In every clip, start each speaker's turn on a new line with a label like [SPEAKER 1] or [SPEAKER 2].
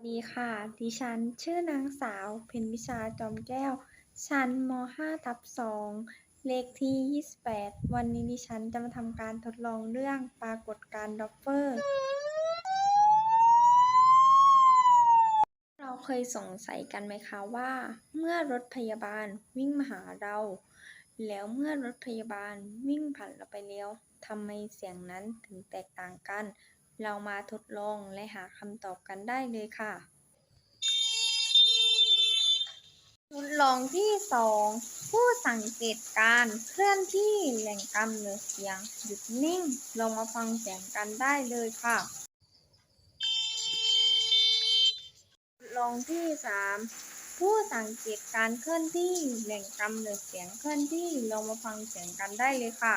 [SPEAKER 1] สวัสดีค่ะ ดิฉันชื่อนางสาวเพ็ญวิชาจอมแก้ว ชั้นม 5 ทับ2เลขที่ 28 วันนี้ดิฉันจะมาทำการทดลองเรื่องปรากฏการณ์ดอปเปอร์ เราเคยสงสัยกันไหมคะว่า เมื่อรถพยาบาลวิ่งมาหาเรา แล้วเมื่อรถพยาบาลวิ่งผ่านเราไปแล้วทำไมเสียงนั้นถึงแตกต่างกัน เรามาทดลองและหาคำตอบกันได้เลยค่ะ ทดลองที่สองผู้สังเกตการเคลื่อนที่แหล่งกำเนิดเสียงหยุดนิ่ง ลองมาฟังเสียงกันได้เลยค่ะ ทดลองที่สามผู้สังเกตการเคลื่อนที่แหล่งกำเนิดเสียงเคลื่อนที่ลองมาฟังเสียงกันได้เลยค่ะ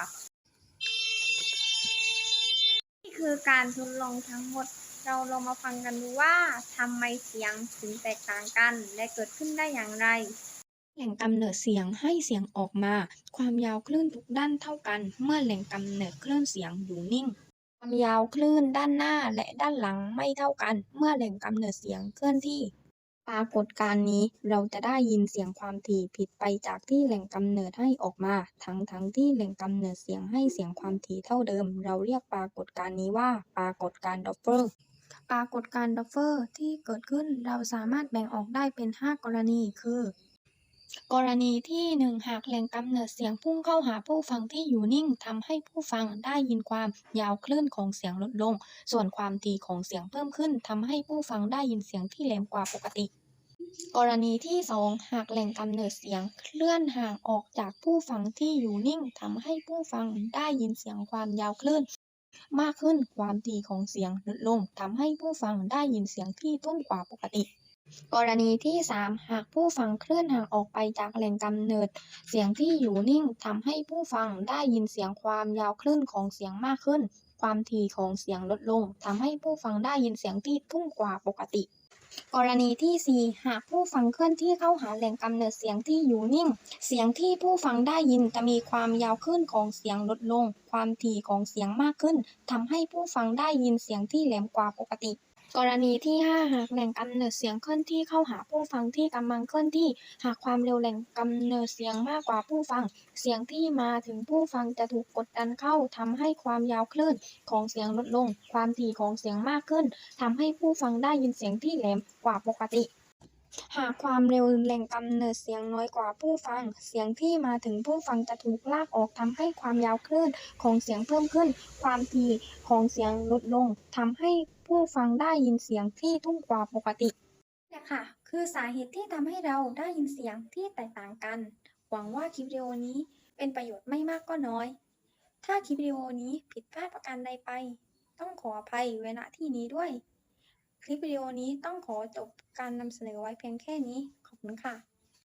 [SPEAKER 1] นี่ คือการทดลองทั้งหมด เราลองมาฟังกันดูว่าทำไมเสียงถึงแตกต่างกัน และเกิดขึ้นได้อย่างไร
[SPEAKER 2] แหล่งกำเนิดเสียงให้เสียงออกมา ความยาวคลื่นทุกด้านเท่ากัน เมื่อแหล่งกำเนิดคลื่นเสียงอยู่นิ่ง ความยาวคลื่นด้านหน้าและด้านหลังไม่เท่ากัน เมื่อแหล่งกำเนิดเสียงเคลื่อนที่ ปรากฏการณ์นี้เราจะได้ยินเสียงความถี่ผิดไปจากที่แหล่งกำเนิดให้ออกมา ทั้งทั้งที่แหล่งกำเนิดเสียงให้เสียงความถี่เท่าเดิม เราเรียกปรากฏการณ์นี้ว่า ปรากฏการณ์ดอปเปอร์ปรากฏการณ์ดอปเปอร์ที่เกิดขึ้นเราสามารถแบ่งออกได้เป็น 5 กรณี คือ กรณีที่ 1 หากแหล่งกำเนิดเสียงพุ่งเข้าหาผู้ฟังที่อยู่นิ่งทำให้ผู้ฟังได้ยินความยาวคลื่นของเสียงลดลง ส่วนความถี่ของเสียงเพิ่มขึ้นทำให้ผู้ฟังได้ยินเสียงที่แหลมกว่าปกติ กรณีที่ 2 หากแหล่งกำเนิดเสียงเคลื่อนห่างออกจากผู้ฟังที่อยู่นิ่งทำให้ผู้ฟังได้ยินเสียงความยาวคลื่นมากขึ้นความถี่ของเสียงลดลงทำให้ผู้ฟังได้ยินเสียงที่ตุ้มกว่าปกติ กรณีที่ 3 หากผู้ฟังเคลื่อนห่างออกไปจากแหล่งกำเนิด เสียงที่อยู่นิ่งทำให้ผู้ฟังได้ยินเสียงความยาวคลื่นของเสียงมากขึ้น ความถี่ของเสียงลดลงทำให้ผู้ฟังได้ยินเสียงที่ทุ่มกว่าปกติ กรณีที่ 4 หากผู้ฟังเคลื่อนที่เข้าหาแหล่งกำเนิดเสียงที่อยู่นิ่ง เสียงที่ผู้ฟังได้ยินจะมีความยาวขึ้นของเสียงลดลง ความถี่ของเสียงมากขึ้นทำให้ผู้ฟังได้ยินเสียงที่แหลมกว่าปกติ กรณีที่ 5 หากแหล่งกำเนิดเสียงเคลื่อนที่เข้าหาผู้ฟังที่กำลังเคลื่อนที่ หากความเร็วแหล่งกำเนิดเสียงมากกว่าผู้ฟัง เสียงที่มาถึงผู้ฟังจะถูกกดดันเข้าทำให้ความยาวคลื่นของเสียงลดลง ความถี่ของเสียงมากขึ้นทำให้ผู้ฟังได้ยินเสียงที่แหลมกว่าปกติหากความเร็วแหล่งกำเนิดเสียงน้อยกว่าผู้ฟัง เสียงที่มาถึงผู้ฟังจะถูกลากออกทำให้ความยาวคลื่นของเสียงเพิ่มขึ้น ความถี่ของเสียงลดลงทำให้ ผู้ฟังได้ยินเสียงที่ทุ่มกว่าปกติ
[SPEAKER 1] นี่แหละค่ะ คือสาเหตุที่ทำให้เราได้ยินเสียงที่แตกต่างกัน หวังว่าคลิปวิดีโอนี้เป็นประโยชน์ไม่มากก็น้อย ถ้าคลิปวิดีโอนี้ผิดพลาดประการใดไป ต้องขออภัยไว้ณที่นี้ด้วย คลิปวิดีโอนี้ต้องขอจบการนำเสนอไว้เพียงแค่นี้ ขอบคุณค่ะ